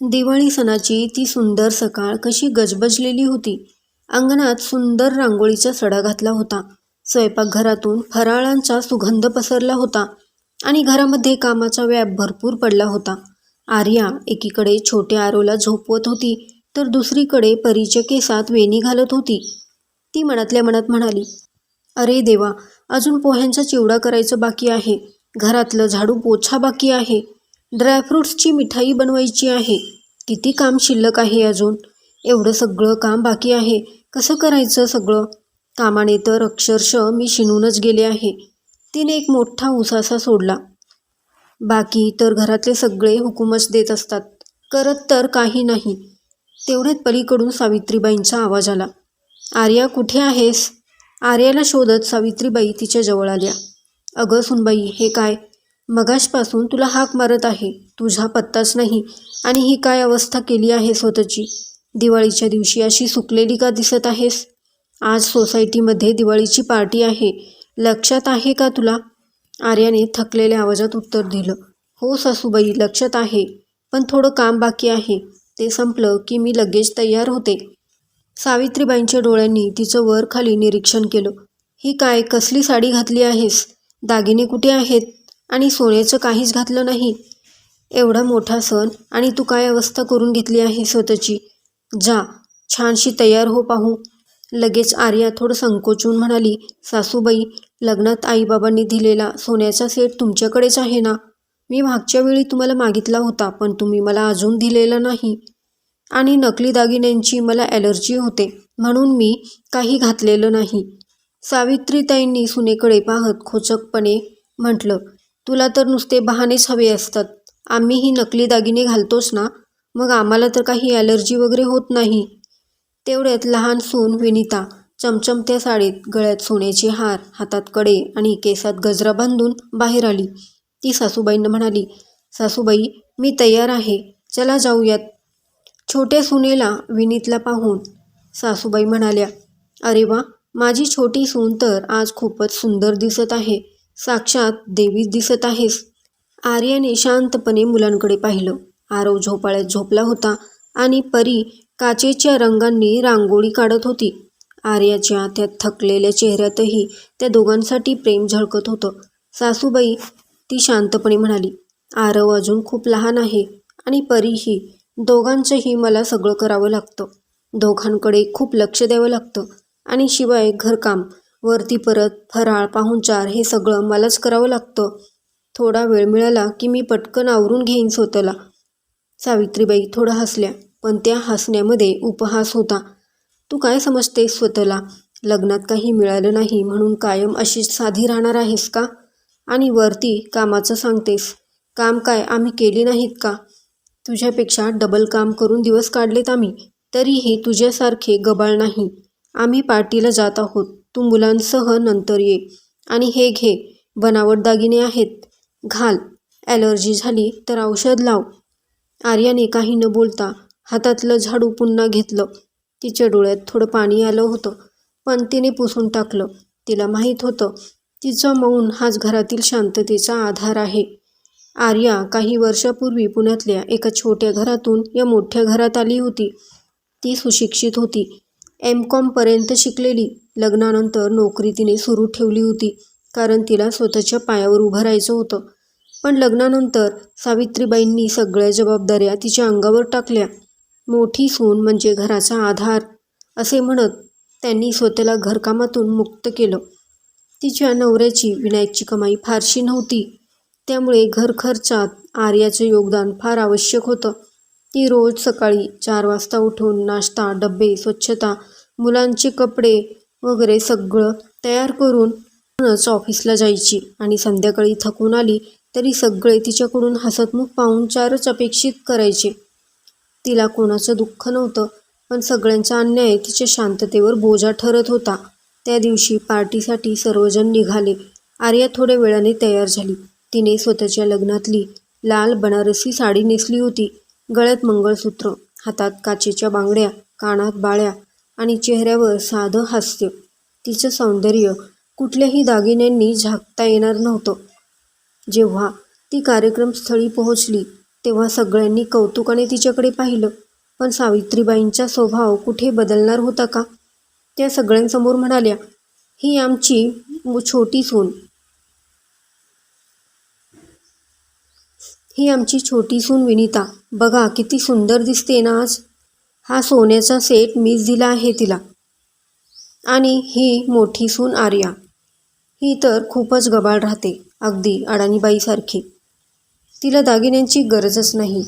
दिवाळी सणाची ती सुंदर सकाळ कशी गजबजलेली होती. अंगणात सुंदर रांगोळीचा सडा घातला होता. स्वयंपाकघरातून फराळांचा सुगंध पसरला होता आणि घरामध्ये कामाचा व्याप भरपूर पडला होता. आर्या एकीकडे छोट्या आरोला झोपवत होती तर दुसरीकडे परीच्या केसात वेणी घालत होती. ती मनातल्या मनात म्हणाली अरे देवा अजून पोह्यांचा चिवडा करायचं बाकी आहे. घरातलं झाडू पोछा बाकी आहे. ड्रायफ्रूट्सची मिठाई बनवायची आहे. किती काम शिल्लक आहे अजून? एवढं सगळं काम बाकी आहे. कसं करायचं सगळं? कामाने तर अक्षरशः मी शिनूनच गेले आहे. तिने एक मोठा उसासा सोडला. बाकी तर घरातले सगळे हुकूमच देत असतात. करत तर काही नाही. तेवढ्यात पलीकडून सावित्रीबाईंचा आवाज आला. आर्या कुठे आहेस? आर्याला शोधत सावित्रीबाई तिच्या जवळ आल्या. अगं सुनबाई हे काय? मगाशपासून तुला हाक मारत आहे. तुझा पत्ताच नाही. आणि ही काय अवस्था केली आहे स्वतःची? दिवाळीच्या दिवशी अशी सुकलेली का दिसत आहेस? आज सोसायटीमध्ये दिवाळीची पार्टी आहे. लक्षात आहे का तुला? आर्याने थकलेल्या आवाजात उत्तर दिलं. हो सासूबाई लक्षात आहे. पण थोडं काम बाकी आहे. ते संपलं की मी लगेच तयार होते. सावित्रीबाईंच्या डोळ्यांनी तिचं वर खाली निरीक्षण केलं. ही काय कसली साडी घातली आहेस? दागिने कुठे आहेत? आणि सोन्याचं काहीच घातलं नाही. एवढा मोठा सण आणि तू काय अवस्था करून घेतली आहे स्वतःची? जा छानशी तयार हो पाहू. लगेच आर्या थोडं संकोचून म्हणाली सासूबाई लग्नात आईबाबांनी दिलेला सोन्याचा सेट तुमच्याकडेच आहे ना? मी मागच्या वेळी तुम्हाला मागितला होता पण तुम्ही मला अजून दिलेला नाही. आणि नकली दागिन्यांची मला ॲलर्जी होते म्हणून मी काही घातलेलं नाही. सावित्रीताईंनी सुनेकडे पाहत खोचकपणे म्हटलं तुला तर नुसते बहानेच हवे असतात. आम्हीही नकली दागिने घालतोच ना. मग आम्हाला तर काही ॲलर्जी वगैरे होत नाही. तेवढ्यात लहान सून विनिता चमचमत्या साडीत गळ्यात सोन्याचे हार हातात कडे आणि केसात गजरा बांधून बाहेर आली. ती सासूबाईंना म्हणाली सासूबाई मी तयार आहे. चला जाऊयात. छोट्या सुनेला विनीतला पाहून सासूबाई म्हणाल्या अरे वा माझी छोटी सून तर आज खूपच सुंदर दिसत आहे. साक्षात देवीच दिसत आहेस. आर्याने शांतपणे मुलांकडे पाहिलं. आरव झोपाळ्यात झोपला होता आणि परी काचेच्या रंगांनी रांगोळी काढत होती. आर्याच्या त्या थकलेल्या चेहऱ्यातही त्या दोघांसाठी प्रेम झळकत होतं. सासूबाई ती शांतपणे म्हणाली आरव अजून खूप लहान आहे आणि परीही दोघांचंही मला सगळं करावं लागतं. दोघांकडे खूप लक्ष द्यावं लागतं आणि शिवाय घरकाम वरती परत फराळ पाहुणचार हे सगळं मलाच करावं लागतं. थोडा वेळ मिळाला की मी पटकन आवरून घेईन स्वतःला. सावित्रीबाई थोडं हसल्या पण त्या हसण्यामध्ये उपहास होता. तू काय समजतेस स्वतःला? लग्नात काही मिळालं नाही म्हणून कायम अशीच साधी राहणार आहेस का? आणि वरती कामाचं सांगतेस. काम काय आम्ही केले नाहीत का? तुझ्यापेक्षा डबल काम करून दिवस काढलेत आम्ही तरीही तुझ्यासारखे गबाळ नाही. आम्ही पार्टीला जात आहोत. तू मुलांसह नंतर ये. आणि हे घे. बनावट दागिने आहेत. घाल. ॲलर्जी झाली तर औषध लाव. आर्याने काही न बोलता हातातलं झाडू पुन्हा घेतलं. तिच्या डोळ्यात थोडं पाणी आलं होतं पण तिने पुसून टाकलं. तिला माहीत होतं तिचं मौन हाच घरातील शांततेचा आधार आहे. आर्या काही वर्षापूर्वी पुण्यातल्या एका छोट्या घरातून या मोठ्या घरात आली होती. ती सुशिक्षित होती. एम कॉमपर्यंत शिकलेली. लग्नानंतर नोकरी तिने सुरू ठेवली होती कारण तिला स्वतःच्या पायावर उभं राहायचं होतं. पण लग्नानंतर सावित्रीबाईंनी सगळ्या जबाबदाऱ्या तिच्या अंगावर टाकल्या. मोठी सून म्हणजे घराचा आधार असे म्हणत त्यांनी स्वतःला घरकामातून मुक्त केलं. तिच्या नवऱ्याची विनायकची कमाई फारशी नव्हती त्यामुळे घरखर्चात आर्याचं योगदान फार आवश्यक होतं. ती रोज सकाळी चार वाजता उठून नाश्ता डबे स्वच्छता मुलांचे कपडे वगैरे सगळं तयार करूनच ऑफिसला जायची. आणि संध्याकाळी थकून आली तरी सगळे तिच्याकडून हसतमुख पाहून चारच अपेक्षित करायचे. तिला कोणाचं दुःख नव्हतं पण सगळ्यांचा अन्याय तिच्या शांततेवर बोजा ठरत होता. त्या दिवशी पार्टीसाठी सर्वजण निघाले. आर्या थोड्या वेळाने तयार झाली. तिने स्वतःच्या लग्नातली लाल बनारसी साडी नेसली होती. गळ्यात मंगळसूत्र हातात काचेच्या बांगड्या कानात बाळ्या आणि चेहऱ्यावर साधं हास्य. तिचं सौंदर्य कुठल्याही दागिन्यांनी झाकता येणार नव्हतं. जेव्हा ती कार्यक्रमस्थळी पोहोचली तेव्हा सगळ्यांनी कौतुकाने तिच्याकडे पाहिलं. पण सावित्रीबाईंचा स्वभाव कुठे बदलणार होता का? त्या सगळ्यांसमोर म्हणाल्या ही आमची छोटी सून. ही आमची छोटी सून विनिता. बघा किती सुंदर दिसते ना आज. हा सोन्याचा सेट मीच दिला आहे तिला. आणि ही मोठी सून आर्या. ही तर खूपच गबाळ राहते अगदी अडाणीबाईसारखी. तिला दागिन्यांची गरजच नाही.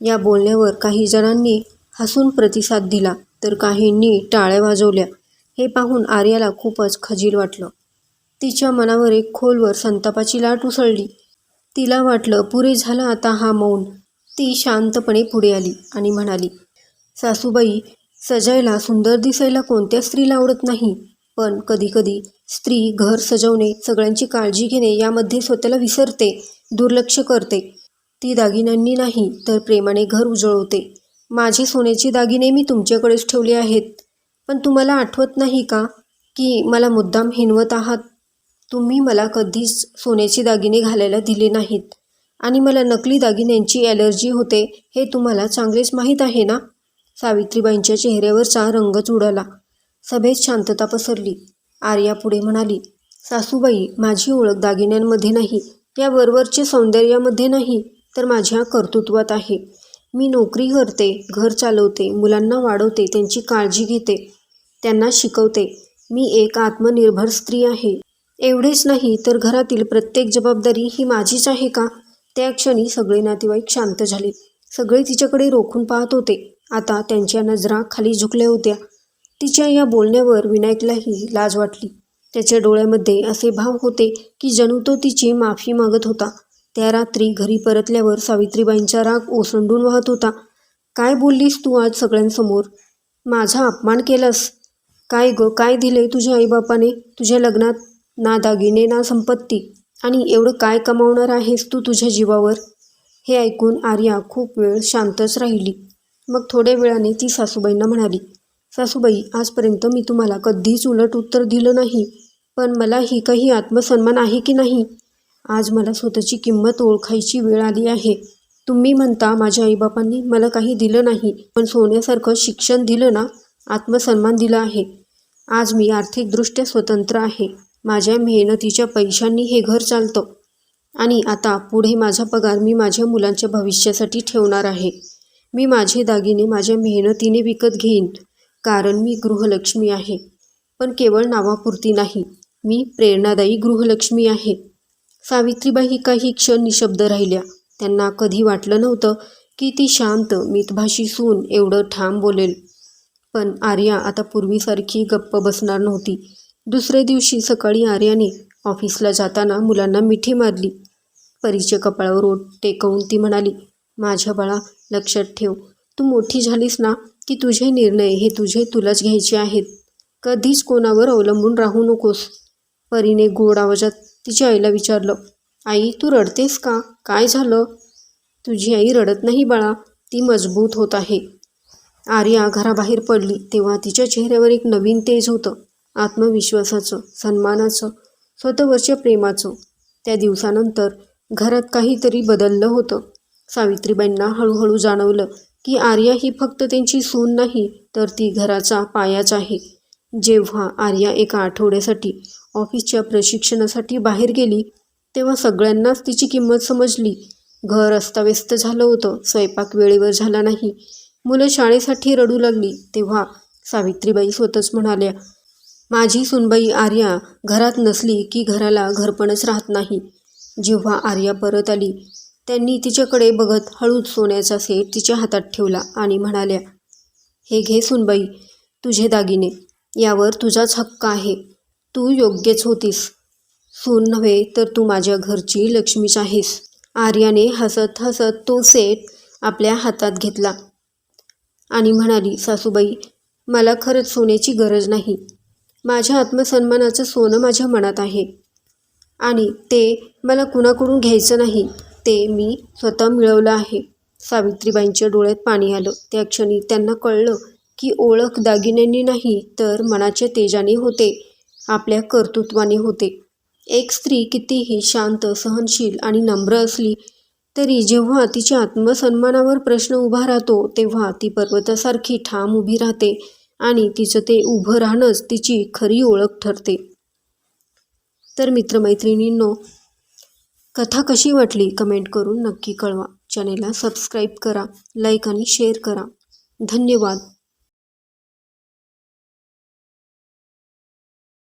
या बोलण्यावर काही जणांनी हसून प्रतिसाद दिला तर काहींनी टाळ्या वाजवल्या. हे पाहून आर्याला खूपच खजील वाटलं. तिच्या मनावर एक खोलवर संतापाची लाट उसळली. तिला वाटलं पुरे झालं आता हा मौन. ती शांतपणे पुढे आली आणि म्हणाली सासूबाई सजायला सुंदर दिसायला कोणत्या स्त्रीला आवडत नाही. पण कधीकधी स्त्री घर सजवणे सगळ्यांची काळजी घेणे यामध्ये स्वतःला विसरते दुर्लक्ष करते. ती दागिन्यांनी नाही तर प्रेमाने घर उजळवते. माझे सोन्याचे दागिने मी तुमच्याकडेच ठेवले आहेत. पण तुम्हाला आठवत नाही का की मला मुद्दाम हिनवत आहात? तुम्ही मला कधीच सोन्याचे दागिने घालायला दिले नाहीत. आणि मला नकली दागिन्यांची ॲलर्जी होते हे तुम्हाला चांगलेच माहीत आहे ना? सावित्रीबाईंच्या चेहऱ्यावरचा रंगच उडाला. सभेत शांतता पसरली. आर्या पुढे म्हणाली सासूबाई माझी ओळख दागिन्यांमध्ये नाही. या वरवरचे सौंदर्यामध्ये नाही तर माझ्या कर्तृत्वात आहे. मी नोकरी करते घर चालवते मुलांना वाढवते त्यांची काळजी घेते त्यांना शिकवते. मी एक आत्मनिर्भर स्त्री आहे. एवढेच नाही तर घरातील प्रत्येक जबाबदारी ही माझीच आहे का? त्या क्षणी सगळे नातेवाईक शांत झाले. सगळे तिच्याकडे रोखून पाहत होते. आता त्यांच्या नजरा खाली झुकल्या होत्या. तिच्या या बोलण्यावर विनायकलाही लाज वाटली. त्याच्या डोळ्यामध्ये असे भाव होते की जणू तो तिची माफी मागत होता. त्या रात्री घरी परतल्यावर सावित्रीबाईंचा राग ओसंडून वाहत होता. काय बोललीस तू आज सगळ्यांसमोर? माझा अपमान केलास? काय ग काय दिले तुझ्या आईबापाने? तुझ्या लग्नात ना दागिने ना संपत्ती. आणि एवढं काय कमावणार आहेस तू तुझ्या जीवावर? हे ऐकून आर्या खूप वेळ शांतच राहिली. मग थोड्या वेळाने ती सासूबाईंना म्हणाली सासूबाई आजपर्यंत मी तुम्हाला कधीच उलट उत्तर दिलं नाही पण मला ही काही आत्मसन्मान आहे की नाही? आज मला स्वतःची किंमत ओळखायची वेळ आली आहे. तुम्ही म्हणता माझ्या आईबापांनी मला काही दिलं नाही पण सोन्यासारखं शिक्षण दिलं ना आत्मसन्मान दिला आहे. आज मी आर्थिकदृष्ट्या स्वतंत्र आहे. माझ्या मेहनतीच्या पैशांनी हे घर चालतं. आणि आता पुढे माझा पगार मी माझ्या मुलांच्या भविष्यासाठी ठेवणार आहे. मी माझे दागिने माझ्या मेहनतीने विकत घेईन कारण मी गृहलक्ष्मी आहे. पण केवळ नावापुरती नाही मी प्रेरणादायी गृहलक्ष्मी आहे. सावित्रीबाई काही क्षण निशब्द राहिल्या. त्यांना कधी वाटलं नव्हतं की ती शांत मितभाषी सून एवढं ठाम बोलेल. पण आर्या आता पूर्वीसारखी गप्प बसणार नव्हती. दुसऱ्या दिवशी सकाळी आर्याने ऑफिसला जाताना मुलांना मिठी मारली. परीच्या कपाळावर ओट टेकवून ती म्हणाली माझ्या बाळा लक्षात ठेव. तू मोठी झालीस ना की तुझे निर्णय हे तुझे तुलाच घ्यायचे आहेत. कधीच कोणावर अवलंबून राहू नकोस. परीने गोड आवाजात तिच्या आईला विचारलं आई तू रडतेस का? काय झालं? तुझी आई रडत नाही बाळा ती मजबूत होत आहे. आर्या घराबाहेर पडली तेव्हा तिच्या चेहऱ्यावर एक नवीन तेज होतं. आत्मविश्वासाचं सन्मानाचं स्वतःवरच्या प्रेमाचं. त्या दिवसानंतर घरात काहीतरी बदललं होतं. सावित्रीबाईंना हळूहळू जाणवलं की आर्या ही फक्त त्यांची सून नाही तर ती घराचा पायाच आहे. जेव्हा आर्या एका आठवड्यासाठी ऑफिसच्या प्रशिक्षणासाठी बाहेर गेली तेव्हा सगळ्यांनाच तिची किंमत समजली. घर अस्ताव्यस्त झालं होतं स्वयंपाक वेळेवर झाला नाही. मुलं शाळेसाठी रडू लागली तेव्हा सावित्रीबाई स्वतःच म्हणाल्या माझी सुनबाई आर्या घरात नसली की घराला घरपणच राहत नाही. जेव्हा आर्या परत आली त्यांनी तिच्याकडे बघत हळूच सोन्याचा सेट तिच्या हातात ठेवला आणि म्हणाल्या हे घे सुनबाई तुझे दागिने. यावर तुझाच हक्क आहे. तू योग्यच होतीस. सून नव्हे तर तू माझ्या घरची लक्ष्मीच आहेस. आर्याने हसत हसत तो सेट आपल्या हातात घेतला आणि म्हणाली सासूबाई मला खरंच सोन्याची गरज नाही. माझ्या आत्मसन्मानाचं सोनं माझ्या मनात आहे आणि ते मला कुणाकडून घ्यायचं नाही. ते मी स्वतः मिळवलं आहे. सावित्रीबाईंच्या डोळ्यात पाणी आलं. त्या क्षणी त्यांना कळलं की ओळख दागिन्यांनी नाही तर मनाच्या तेजाने होते. आपल्या कर्तृत्वाने होते. एक स्त्री कितीही शांत सहनशील आणि नम्र असली तरी जेव्हा तिच्या आत्मसन्मानावर प्रश्न उभा राहतो तेव्हा ती पर्वतासारखी ठाम उभी राहते आणि तिचं ते उभं राहणंच तिची खरी ओळख ठरते. तर मित्रमैत्रिणींनो कथा कशी वाटली कमेंट करून नक्की कळवा. चॅनेलला सबस्क्राईब करा लाईक आणि शेअर करा. धन्यवाद.